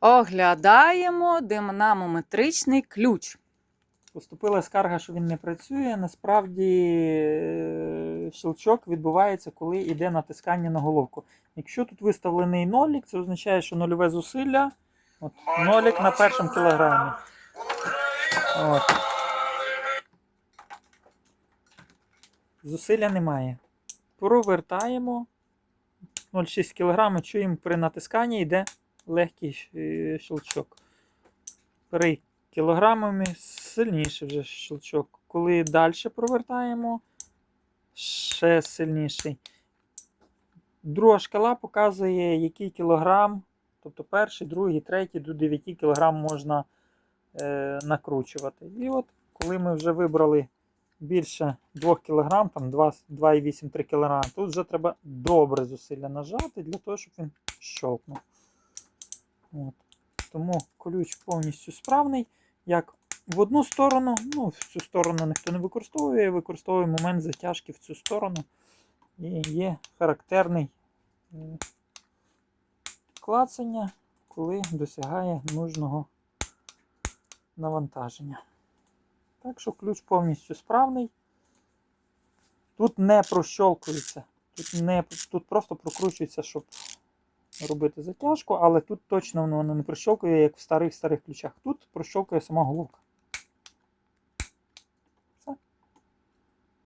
Оглядаємо динамометричний ключ. Поступила скарга, що він не працює. Насправді е, щелчок відбувається, коли йде натискання на головку. Якщо тут виставлений нолік, це означає, що нульове зусилля. От, нолік на першому кілограмі. От. Зусилля немає. Провертаємо 0,6 кг, чуємо при натисканні йде легкий е, щелчок. При кілограмами сильніший вже щелчок. Коли далі провертаємо, ще сильніший. Друга шкала показує, який кілограм, тобто перший, другий, третій до 9 кілограм можна е, накручувати. І от коли ми вже вибрали більше 2 кг, там 2,8-3 кг, тут вже треба добре зусилля нажати для того, щоб він щолкнув. От. Тому ключ повністю справний. Як в одну сторону, ну, в цю сторону ніхто не використовує, використовує момент затяжки в цю сторону. І є характерний клацання, коли досягає нужного навантаження. Так що ключ повністю справний. Тут не прощолкується, тут, не, тут просто прокручується, щоб робити затяжку, але тут точно воно не прощолкує, як в старих старих ключах. Тут прощолкує сама головка.